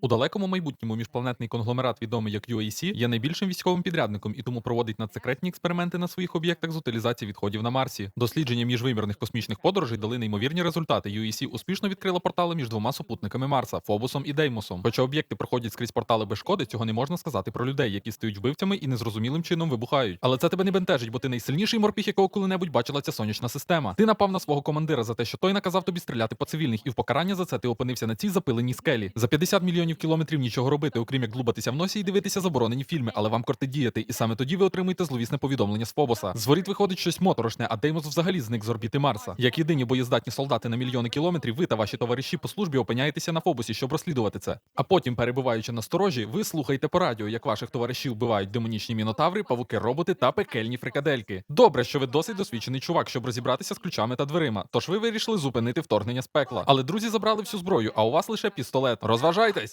У далекому майбутньому міжпланетний конгломерат, відомий як UAC, є найбільшим військовим підрядником і тому проводить надсекретні експерименти на своїх об'єктах з утилізації відходів на Марсі. Дослідження міжвимірних космічних подорожей дали неймовірні результати. UAC успішно відкрила портали між двома супутниками Марса Фобосом і Деймосом. Хоча об'єкти проходять скрізь портали без шкоди, цього не можна сказати про людей, які стають вбивцями і незрозумілим чином вибухають. Але це тебе не бентежить, бо ти найсильніший морпіх, якого коли-небудь бачила ця сонячна система. Ти напав на свого командира за те, що той наказав тобі стріляти по цивільних, і в покарання за це ти опинився на цій запиленій скелі. За 50 мільйонів кілометрів нічого робити, окрім як длубатися в носі і дивитися заборонені фільми, але вам кортить діяти, і саме тоді ви отримуєте зловісне повідомлення з Фобоса. З воріт виходить щось моторошне, а Деймос взагалі зник з орбіти Марса. Як єдині боєздатні солдати на мільйони кілометрів, ви та ваші товариші по службі опиняєтеся на Фобосі, щоб розслідувати це. А потім, перебуваючи на сторожі, ви слухаєте по радіо, як ваших товаришів вбивають демонічні мінотаври, павуки, роботи та пекельні фрикадельки. Добре, що ви досить досвідчений чувак, щоб розібратися з ключами та дверима. Тож ви вирішили зупинити вторгнення з пекла. Але друзі забрали всю зброю, а у вас лише пістолет. Розважайтесь!